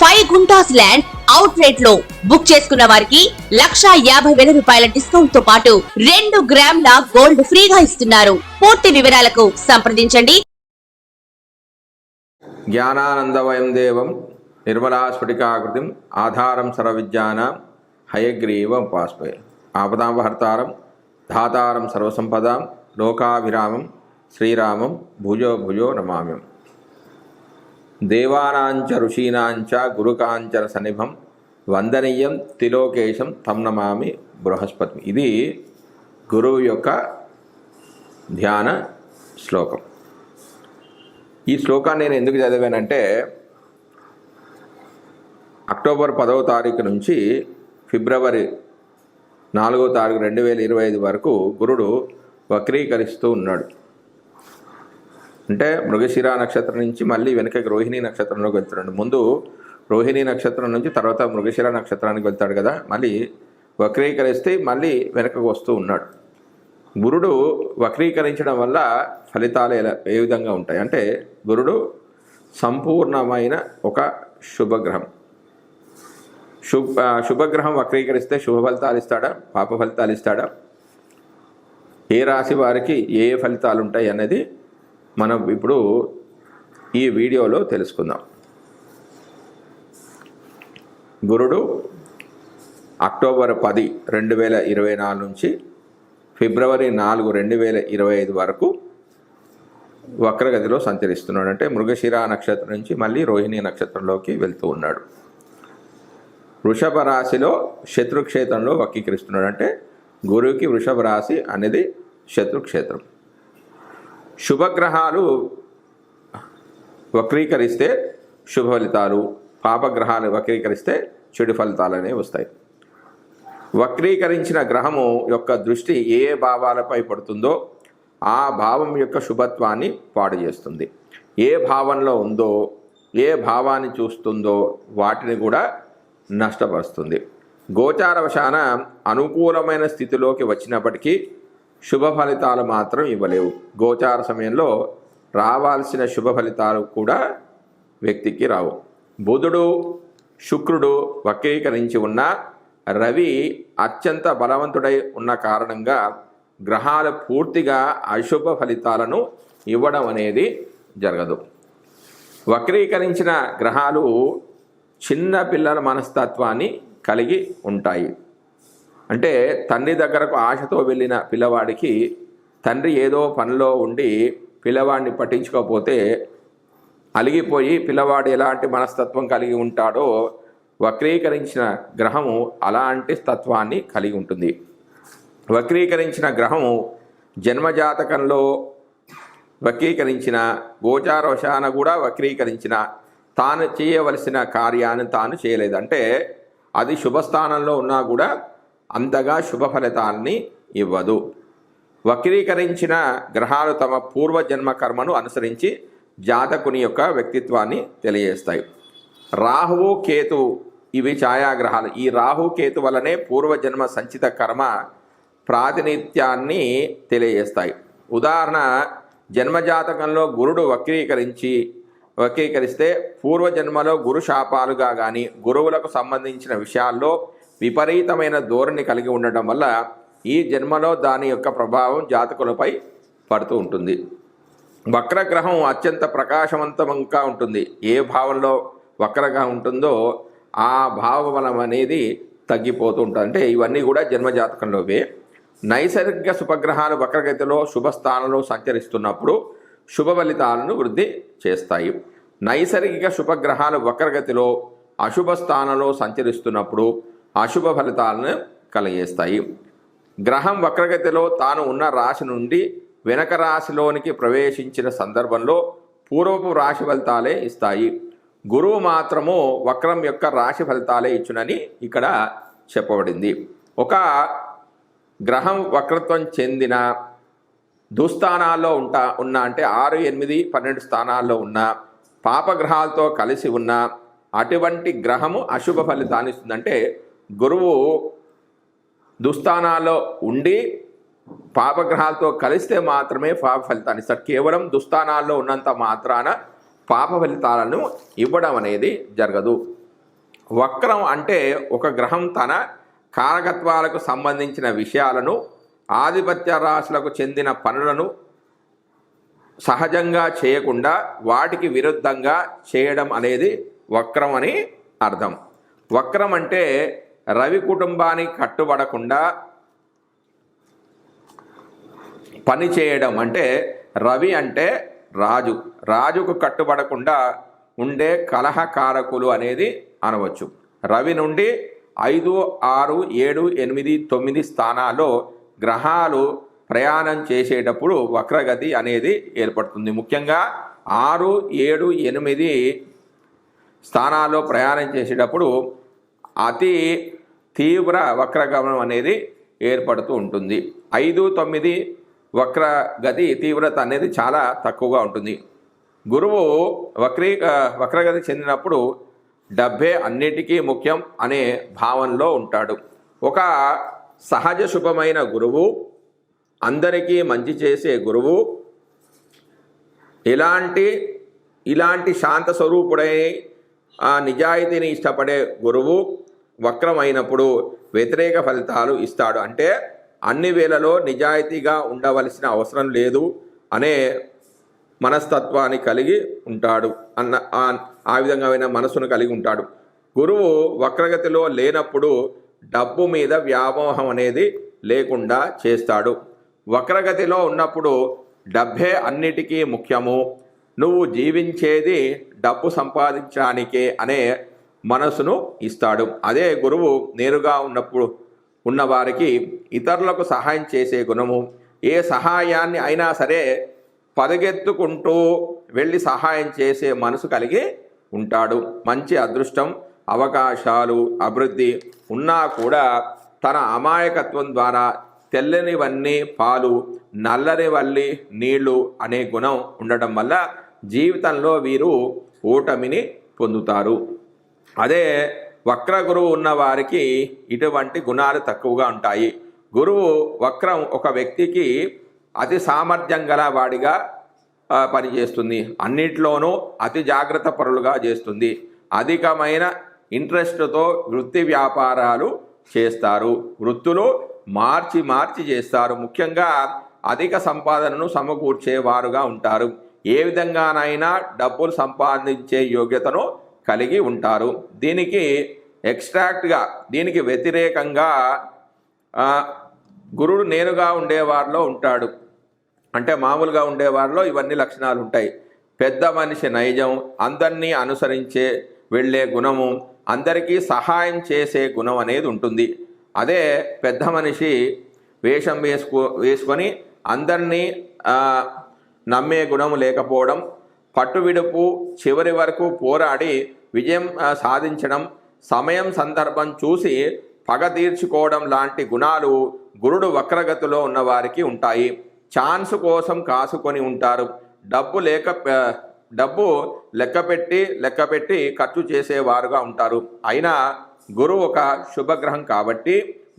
Five guntas land out రేట్లో book చేసుకున్న వారికి లక్షా యాభై వేల రూపాయల డిస్కౌంట్తో పాటు రెండు గ్రాముల గోల్డ్ ఫ్రీగా ఇస్తున్నారు. పూర్తి వివరాలకు సంప్రదించండి. జ్ఞానానందవయం దేవం నిర్మలాస్ఫటికాకృతిం ఆధారం సర్వవిద్యానాం హయగ్రీవం పాస్పయ ఆపదాంబహర్తారం ధాతారం సర్వసంపదాం లోకాభిరామం శ్రీరామం భుజో భుజో నమామ్యం. దేవానాంచ ఋషీనాంచ గురుకాంచన సన్నిభం వందనీయం తిలోకేశం తమ్నమామి బృహస్పతి. ఇది గురువు యొక్క ధ్యాన శ్లోకం. ఈ శ్లోకాన్ని నేను ఎందుకు చదివానంటే అక్టోబర్ పదవ తారీఖు నుంచి ఫిబ్రవరి నాలుగో తారీఖు రెండు వేల ఇరవై ఐదు వరకు గురుడు వక్రీకరిస్తూ ఉన్నాడు. అంటే మృగశిర నక్షత్రం నుంచి మళ్ళీ వెనకకి రోహిణి నక్షత్రంలోకి వెళ్తున్నాడు ముందు రోహిణి నక్షత్రం నుంచి తర్వాత మృగశిర నక్షత్రానికి వెళ్తాడు కదా మళ్ళీ వక్రీకరిస్తే మళ్ళీ వెనకకు వస్తూ ఉన్నాడు. గురుడు వక్రీకరించడం వల్ల ఫలితాలు ఎలా ఏ విధంగా ఉంటాయి? అంటే గురుడు సంపూర్ణమైన ఒక శుభగ్రహం. శుభ శుభగ్రహం వక్రీకరిస్తే శుభ ఫలితాలు ఇస్తాడా? పాప ఫలితాలు ఇస్తాడా? ఏ రాశి వారికి ఏ ఏ ఫలితాలు ఉంటాయి అన్నది మనం ఇప్పుడు ఈ వీడియోలో తెలుసుకుందాం. గురుడు అక్టోబర్ పది రెండు వేల ఇరవై నాలుగు నుంచి ఫిబ్రవరి నాలుగు రెండు వేల ఇరవై ఐదు వరకు వక్రగతిలో సంచరిస్తున్నాడు. అంటే మృగశిర నక్షత్రం నుంచి మళ్ళీ రోహిణి నక్షత్రంలోకి వెళ్తూ ఉన్నాడు. వృషభ రాశిలో శత్రుక్షేత్రంలో వక్రీకరిస్తున్నాడు. అంటే గురువుకి వృషభ రాశి అనేది శత్రుక్షేత్రం. శుభగ్రహాలు వక్రీకరిస్తే శుభ ఫలితాలు పాపగ్రహాలు వక్రీకరిస్తే చెడు ఫలితాలు అనేవి వస్తాయి. వక్రీకరించిన గ్రహము యొక్క దృష్టి ఏ ఏ భావాలపై పడుతుందో ఆ భావం యొక్క శుభత్వాన్ని పాడు చేస్తుంది. ఏ భావంలో ఉందో ఏ భావాన్ని చూస్తుందో వాటిని కూడా నష్టపరుస్తుంది. గోచారవశాన అనుకూలమైన స్థితిలోకి వచ్చినప్పటికీ శుభ ఫలితాలు మాత్రం ఇవ్వలేవు. గోచార సమయంలో రావాల్సిన శుభ ఫలితాలు కూడా వ్యక్తికి రావు. బుధుడు శుక్రుడు వక్రీకరించి ఉన్న రవి అత్యంత బలవంతుడై ఉన్న కారణంగా గ్రహాలు పూర్తిగా అశుభ ఫలితాలను ఇవ్వడం అనేది జరగదు. వక్రీకరించిన గ్రహాలు చిన్న పిల్లల మనస్తత్వాన్ని కలిగి ఉంటాయి. అంటే తండ్రి దగ్గరకు ఆశతో వెళ్ళిన పిల్లవాడికి తండ్రి ఏదో పనిలో ఉండి పిల్లవాడిని పట్టించుకోకపోతే అలిగిపోయి పిల్లవాడు ఎలాంటి మనస్తత్వం కలిగి ఉంటాడో వక్రీకరించిన గ్రహము అలాంటి తత్వాన్ని కలిగి ఉంటుంది. వక్రీకరించిన గ్రహము జన్మజాతకంలో వక్రీకరించిన గోచారవశాన కూడా వక్రీకరించిన తాను చేయవలసిన కార్యాన్ని తాను చేయలేదు. అంటే అది శుభస్థానంలో ఉన్నా కూడా అంతగా శుభ ఫలితాన్ని ఇవ్వదు. వక్రీకరించిన గ్రహాలు తమ పూర్వజన్మ కర్మను అనుసరించి జాతకుని యొక్క వ్యక్తిత్వాన్ని తెలియజేస్తాయి. రాహువు కేతు ఇవి ఛాయాగ్రహాలు. ఈ రాహు కేతు వలనే పూర్వజన్మ సంచిత కర్మ ప్రాతినిధ్యాన్ని తెలియజేస్తాయి. ఉదాహరణ జన్మజాతకంలో గురుడు వక్రీకరించి వక్రీకరిస్తే పూర్వజన్మలో గురు శాపాలుగా కానీ గురువులకు సంబంధించిన విషయాల్లో విపరీతమైన ధోరణి కలిగి ఉండటం వల్ల ఈ జన్మలో దాని యొక్క ప్రభావం జాతకులపై పడుతూ ఉంటుంది. వక్రగ్రహం అత్యంత ప్రకాశవంతంగా ఉంటుంది. ఏ భావంలో వక్రగ్రహం ఉంటుందో ఆ భావబలం అనేది తగ్గిపోతూ ఉంటుంది. అంటే ఇవన్నీ కూడా జన్మజాతకంలోవే నైసర్గిక శుభగ్రహాలు వక్రగతిలో శుభస్థానంలో సంచరిస్తున్నప్పుడు శుభ ఫలితాలను వృద్ధి చేస్తాయి. నైసర్గిక శుభగ్రహాలు వక్రగతిలో అశుభ స్థానంలో సంచరిస్తున్నప్పుడు అశుభ ఫలితాలను కలిగేస్తాయి. గ్రహం వక్రగతిలో తాను ఉన్న రాశి నుండి వెనక రాశిలోనికి ప్రవేశించిన సందర్భంలో పూర్వపు రాశి ఫలితాలే ఇస్తాయి. గురువు మాత్రము వక్రం యొక్క రాశి ఫలితాలే ఇచ్చునని ఇక్కడ చెప్పబడింది. ఒక గ్రహం వక్రత్వం చెందిన దుస్థానాల్లో ఉంటా ఉన్న అంటే ఆరు ఎనిమిది పన్నెండు స్థానాల్లో ఉన్న పాపగ్రహాలతో కలిసి ఉన్న అటువంటి గ్రహము అశుభ ఫలితాన్ని ఇస్తుందంటే గురువు దుస్థానాల్లో ఉండి పాపగ్రహాలతో కలిస్తే మాత్రమే పాప ఫలితాన్ని ఇస్తారు కేవలం దుస్థానాల్లో ఉన్నంత మాత్రాన పాప ఫలితాలను ఇవ్వడం అనేది జరగదు. వక్రం అంటే ఒక గ్రహం తన కారకత్వాలకు సంబంధించిన విషయాలను ఆధిపత్య రాశులకు చెందిన పనులను సహజంగా చేయకుండా వాటికి విరుద్ధంగా చేయడం అనేది వక్రం అని అర్థం. వక్రం అంటే రవి కుటుంబానికి కట్టుబడకుండా పని చేయడం అంటే రవి అంటే రాజు. రాజుకు కట్టుబడకుండా ఉండే కలహకారకులు అనేది అనవచ్చు. రవి నుండి ఐదు ఆరు ఏడు ఎనిమిది తొమ్మిది స్థానాల్లో గ్రహాలు ప్రయాణం చేసేటప్పుడు వక్రగతి అనేది ఏర్పడుతుంది. ముఖ్యంగా ఆరు ఏడు ఎనిమిది స్థానాల్లో ప్రయాణం చేసేటప్పుడు అతి తీవ్ర వక్రగమనం అనేది ఏర్పడుతూ ఉంటుంది. ఐదు తొమ్మిది వక్రగతి తీవ్రత అనేది చాలా తక్కువగా ఉంటుంది. గురువు వక్రీ వక్రగతి చెందినప్పుడు డబ్బే అన్నిటికీ ముఖ్యం అనే భావనలో ఉంటాడు. ఒక సహజ శుభమైన గురువు అందరికీ మంచి చేసే గురువు ఇలాంటి ఇలాంటి శాంత స్వరూపుడై ఆ నిజాయితీని ఇష్టపడే గురువు వక్రమైనప్పుడు వ్యతిరేక ఫలితాలు ఇస్తాడు. అంటే అన్ని వేళలో నిజాయితీగా ఉండవలసిన అవసరం లేదు అనే మనస్తత్వాన్ని కలిగి ఉంటాడు అన్న ఆ- విధంగా మనసును కలిగి ఉంటాడు. గురువు వక్రగతిలో లేనప్పుడు డబ్బు మీద వ్యామోహం అనేది లేకుండా చేస్తాడు. వక్రగతిలో ఉన్నప్పుడు డబ్బే అన్నిటికీ ముఖ్యము. నువ్వు జీవించేది డబ్బు సంపాదించడానికే అనే మనసును ఇస్తాడు. అదే గురువు నేరుగా ఉన్నప్పుడు ఉన్నవారికి ఇతరులకు సహాయం చేసే గుణము. ఏ సహాయాన్ని అయినా సరే పరుగెత్తుకుంటూ వెళ్ళి సహాయం చేసే మనసు కలిగి ఉంటాడు. మంచి అదృష్టం అవకాశాలు అభివృద్ధి ఉన్నా కూడా తన అమాయకత్వం ద్వారా తెల్లనివన్నీ పాలు నల్లనివల్లి నీళ్ళు అనే గుణం ఉండటం వల్ల జీవితంలో వీరు ఓటమిని పొందుతారు. అదే వక్ర గురువు ఉన్న వారికి ఇటువంటి గుణాలు తక్కువగా ఉంటాయి. గురువు వక్రం ఒక వ్యక్తికి అతి సామర్థ్యం గల వాడిగా పనిచేస్తుంది. అన్నిట్లోనూ అతి జాగ్రత్త పరులుగా చేస్తుంది. అధికమైన ఇంట్రెస్ట్తో వృత్తి వ్యాపారాలు చేస్తారు. వృత్తులు మార్చి మార్చి చేస్తారు. ముఖ్యంగా అధిక సంపాదనను సమకూర్చేవారుగా ఉంటారు. ఏ విధంగానైనా డబ్బులు సంపాదించే యోగ్యతను కలిగి ఉంటారు. దీనికి ఎక్స్ట్రాక్ట్గా దీనికి వ్యతిరేకంగా గురుడు నేరుగా ఉండేవారిలో ఉంటాడు. అంటే మామూలుగా ఉండేవారిలో ఇవన్నీ లక్షణాలు ఉంటాయి. పెద్ద మనిషి నైజం అందరినీ అనుసరించే వెళ్ళే గుణము అందరికీ సహాయం చేసే గుణం అనేది ఉంటుంది. అదే పెద్ద మనిషి వేషం వేసుకో వేసుకొని అందరినీ నమ్మే గుణం లేకపోవడం పట్టువిడుపు చివరి వరకు పోరాడి విజయం సాధించడం సమయం సందర్భం చూసి పగ తీర్చుకోవడం లాంటి గుణాలు గురుడు వక్రగతిలో ఉన్నవారికి ఉంటాయి. ఛాన్స్ కోసం కాసుకొని ఉంటారు. డబ్బు లేక డబ్బు లెక్కపెట్టి లెక్కపెట్టి ఖర్చు చేసేవారుగా ఉంటారు. అయినా గురువు ఒక శుభగ్రహం కాబట్టి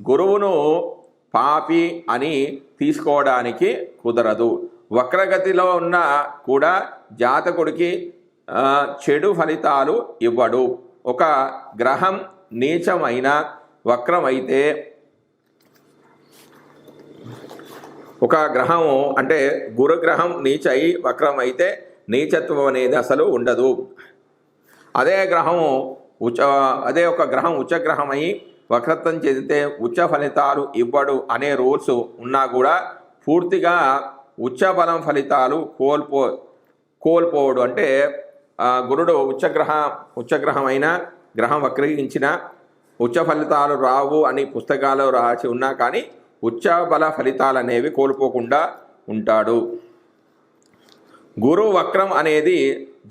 గురువును పాపి అని తీసుకోవడానికి కుదరదు. వక్రగతిలో ఉన్న కూడా జాతకుడికి చెడు ఫలితాలు ఇవ్వడు. ఒక గ్రహం నీచమైన వక్రమైతే ఒక గ్రహం అంటే గురుగ్రహం నీచై వక్రమైతే నీచత్వం అనేది అసలు ఉండదు. అదే గ్రహం ఉచ అదే ఒక గ్రహం ఉచ్చగ్రహమై వక్రత్వం చెందితే ఉచ్చ ఫలితాలు ఇవ్వడు అనే రూల్స్ ఉన్నా కూడా పూర్తిగా ఉచ్చ బలం ఫలితాలు కోల్పో కోల్పోవడు. అంటే గురుడు ఉచ్చగ్రహ ఉచ్చగ్రహమైన గ్రహం వక్రీకరించిన ఉచ్చ ఫలితాలు రావు అని పుస్తకాలు రాసి ఉన్నా కానీ ఉచ్చ బల ఫలితాలు అనేవి కోల్పోకుండా ఉంటాడు. గురు వక్రం అనేది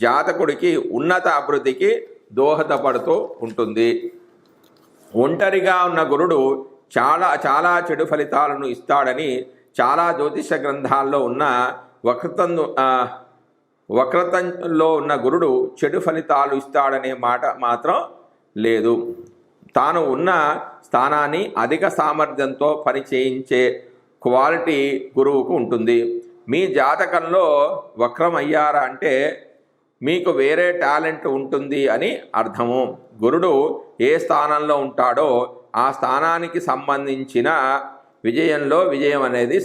జాతకుడికి ఉన్నత అభివృద్ధికి దోహదపడుతూ ఉంటుంది. ఒంటరిగా ఉన్న గురుడు చాలా చాలా చెడు ఫలితాలను ఇస్తాడని చాలా జ్యోతిష గ్రంథాల్లో ఉన్న వక్రతందు వక్రతంలో ఉన్న గురుడు చెడు ఫలితాలు ఇస్తాడనే మాట మాత్రం లేదు. తాను ఉన్న స్థానాన్ని అధిక సామర్థ్యంతో పనిచేయించే క్వాలిటీ గురువుకు ఉంటుంది. మీ జాతకంలో వక్రం అయ్యారా అంటే మీకు వేరే టాలెంట్ ఉంటుంది అని అర్థము. గురుడు ఏ స్థానంలో ఉంటాడో ఆ స్థానానికి సంబంధించిన విజయంలో విజయం అనేది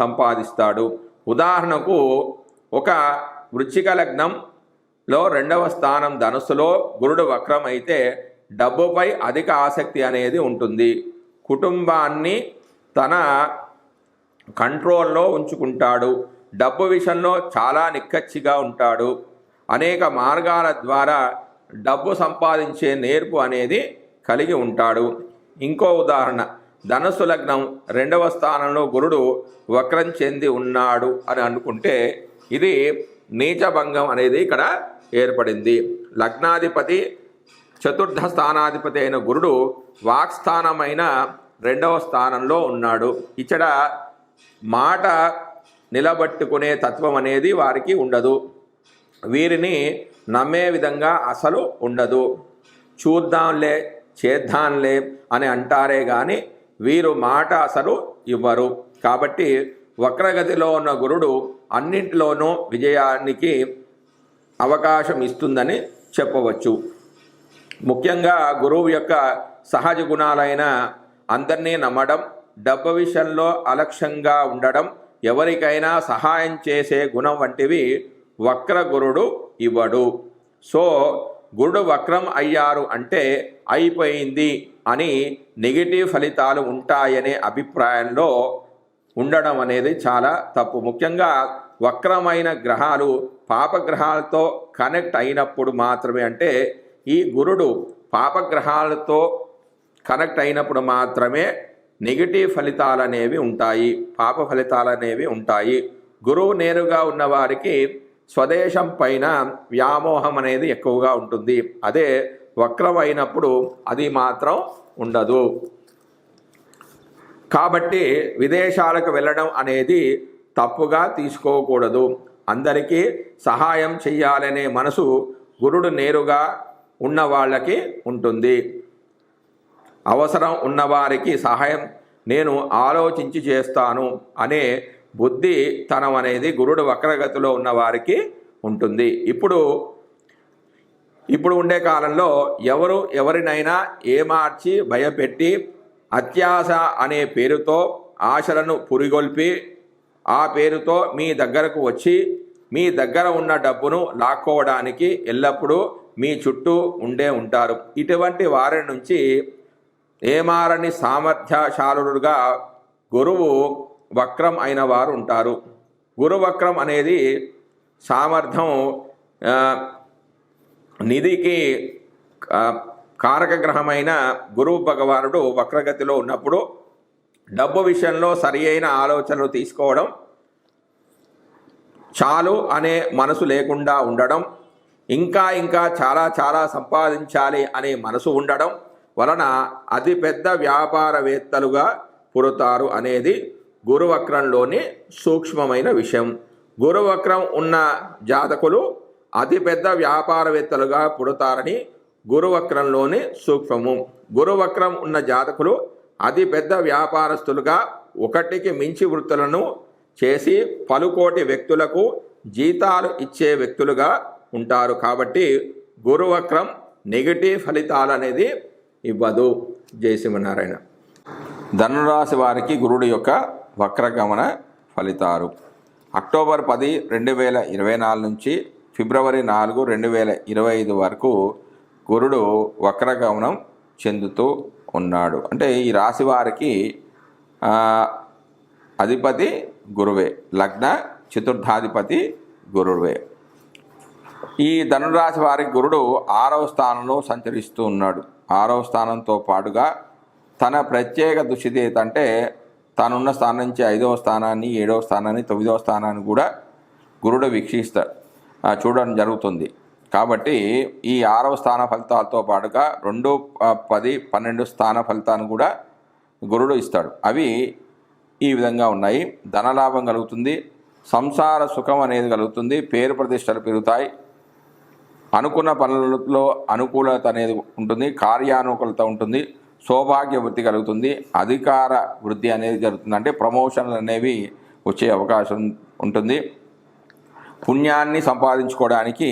సంపాదిస్తాడు. ఉదాహరణకు ఒక వృచ్చిక లగ్నంలో రెండవ స్థానం ధనుసులో గురుడు వక్రం అయితే డబ్బుపై అధిక ఆసక్తి అనేది ఉంటుంది. కుటుంబాన్ని తన కంట్రోల్లో ఉంచుకుంటాడు. డబ్బు విషయంలో చాలా నిక్కచ్చిగా ఉంటాడు. అనేక మార్గాల ద్వారా డబ్బు సంపాదించే నేర్పు అనేది కలిగి ఉంటాడు. ఇంకో ఉదాహరణ ధనుసు లగ్నం రెండవ స్థానంలో గురుడు వక్రం చెంది ఉన్నాడు అని అనుకుంటే ఇది నీచభంగం అనేది ఇక్కడ ఏర్పడింది. లగ్నాధిపతి చతుర్థ స్థానాధిపతి అయిన గురుడు వాక్స్థానమైన రెండవ స్థానంలో ఉన్నాడు. ఇచ్చట మాట నిలబట్టుకునే తత్వం అనేది వారికి ఉండదు. వీరిని నమ్మే విధంగా అసలు ఉండదు. చూద్దాంలే చేద్దాంలే అని అంటారే కానీ వీరు మాట అసలు ఇవ్వరు. కాబట్టి వక్రగతిలో ఉన్న గురుడు అన్నింటిలోనూ విజయానికి అవకాశం ఇస్తుందని చెప్పవచ్చు. ముఖ్యంగా గురువు యొక్క సహజ గుణాలైన అందరినీ నమ్మడం డబ్బు విషయంలో అలక్ష్యంగా ఉండడం ఎవరికైనా సహాయం చేసే గుణం వంటివి వక్ర గురుడు ఇవ్వడు. సో గురుడు వక్రం అయ్యారు అంటే అయిపోయింది అని నెగిటివ్ ఫలితాలు ఉంటాయనే అభిప్రాయంలో ఉండడం అనేది చాలా తప్పు. ముఖ్యంగా వక్రమైన గ్రహాలు పాపగ్రహాలతో కనెక్ట్ అయినప్పుడు మాత్రమే అంటే ఈ గురుడు పాపగ్రహాలతో కనెక్ట్ అయినప్పుడు మాత్రమే నెగిటివ్ ఫలితాలు అనేవి ఉంటాయి పాప ఫలితాలు అనేవి ఉంటాయి. గురువు నేరుగా ఉన్నవారికి స్వదేశం పైన వ్యామోహం అనేది ఎక్కువగా ఉంటుంది. అదే వక్రమైనప్పుడు అది మాత్రం ఉండదు. కాబట్టి విదేశాలకు వెళ్ళడం అనేది తప్పుగా తీసుకోకూడదు. అందరికీ సహాయం చెయ్యాలనే మనసు గురుడు నేరుగా ఉన్న వాళ్ళకి ఉంటుంది. అవసరం ఉన్నవారికి సహాయం నేను ఆలోచించి చేస్తాను అనే బుద్ధి తనం అనేది గురుడు వక్రగతిలో ఉన్నవారికి ఉంటుంది. ఇప్పుడు ఇప్పుడు ఉండే కాలంలో ఎవరు ఎవరినైనా ఏమార్చి భయపెట్టి అత్యాశ అనే పేరుతో ఆశలను పురిగొల్పి ఆ పేరుతో మీ దగ్గరకు వచ్చి మీ దగ్గర ఉన్న డబ్బును లాక్కోవడానికి ఎల్లప్పుడూ మీ చుట్టూ ఉండే ఉంటారు. ఇటువంటి వారి నుంచి ఏమారని సామర్థ్యశాలుడుగా గురువు వక్రం అయిన వారు ఉంటారు. గురువక్రం అనేది సామర్థ్యం నిధికి కారక గ్రహమైన గురువు భగవానుడు వక్రగతిలో ఉన్నప్పుడు డబ్బు విషయంలో సరి అయిన ఆలోచనలు తీసుకోవడం చాలు అనే మనసు లేకుండా ఉండడం ఇంకా ఇంకా చాలా చాలా సంపాదించాలి అనే మనసు ఉండడం వలన అతిపెద్ద వ్యాపారవేత్తలుగా పుడతారు అనేది గురువక్రంలోని సూక్ష్మమైన విషయం. గురువక్రం ఉన్న జాతకులు అతిపెద్ద వ్యాపారవేత్తలుగా పుడతారని గురువక్రంలోని సూక్ష్మము. గురువక్రం ఉన్న జాతకులు అతి పెద్ద వ్యాపారస్తులుగా ఒకటికి మించి వృత్తులను చేసి పలుకోటి వ్యక్తులకు జీతాలు ఇచ్చే వ్యక్తులుగా ఉంటారు. కాబట్టి గురువక్రం నెగిటివ్ ఫలితాలు అనేది ఇవ్వదు జయసింహనారాయణ ధనురాశి వారికి గురుడు యొక్క వక్రగమన ఫలితాలు. అక్టోబర్ పది రెండు వేల ఇరవై నాలుగు నుంచి ఫిబ్రవరి నాలుగు రెండు వేల ఇరవై ఐదు వరకు గురుడు వక్రగమనం చెందుతూ ఉన్నాడు. అంటే ఈ రాశి వారికి అధిపతి గురువే లగ్న చతుర్థాధిపతి గురువే. ఈ ధనురాశి వారి గురుడు ఆరవ స్థానంలో సంచరిస్తూ ఉన్నాడు. ఆరవ స్థానంతో పాటుగా తన ప్రత్యేక దుస్థితి ఏంటంటే తనున్న స్థానం నుంచి ఐదవ స్థానాన్ని ఏడవ స్థానాన్ని తొమ్మిదవ స్థానాన్ని కూడా గురుడు వీక్షిస్తాడు చూడడం జరుగుతుంది. కాబట్టి ఈ ఆరవ స్థాన ఫలితాలతో పాటుగా రెండు పది పన్నెండు స్థాన ఫలితాన్ని కూడా గురుడు ఇస్తాడు. అవి ఈ విధంగా ఉన్నాయి. ధనలాభం కలుగుతుంది. సంసార సుఖం అనేది కలుగుతుంది. పేరు ప్రతిష్టలు పెరుగుతాయి. అనుకున్న పనులలో అనుకూలత అనేది ఉంటుంది. కార్యానుకూలత ఉంటుంది. సౌభాగ్య వృద్ధి కలుగుతుంది. అధికార వృద్ధి అనేది జరుగుతుంది. అంటే ప్రమోషన్లు అనేవి వచ్చే అవకాశం ఉంటుంది. పుణ్యాన్ని సంపాదించుకోవడానికి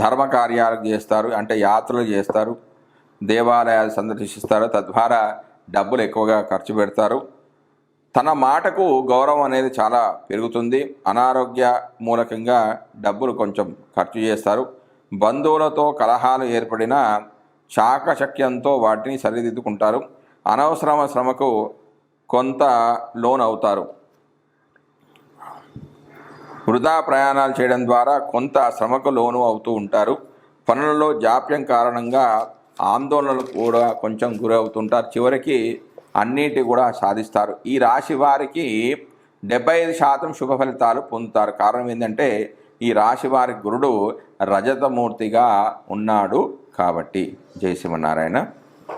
ధర్మ కార్యాలు చేస్తారు అంటే యాత్రలు చేస్తారు దేవాలయాలు సందర్శిస్తారు తద్వారా డబ్బులు ఎక్కువగా ఖర్చు పెడతారు. తన మాటకు గౌరవం అనేది చాలా పెరుగుతుంది. అనారోగ్య మూలకంగా డబ్బులు కొంచెం ఖర్చు చేస్తారు. బంధువులతో కలహాలు ఏర్పడినా చాకచక్యంతో వాటిని సరిదిద్దుకుంటారు. అనవసరమ శ్రమకు కొంత లోన్ అవుతారు వృధా ప్రయాణాలు చేయడం ద్వారా కొంత శ్రమకు లోను అవుతూ ఉంటారు. పనులలో జాప్యం కారణంగా ఆందోళనలు కూడా కొంచెం గురవుతుంటారు. చివరికి అన్నిటి కూడా సాధిస్తారు. ఈ రాశి వారికి డెబ్బై ఐదు శాతం శుభ ఫలితాలు పొందుతారు. కారణం ఏంటంటే ఈ రాశి వారి గురుడు రజతమూర్తిగా ఉన్నాడు కాబట్టి. జయ శ్రీమన్నారాయణ.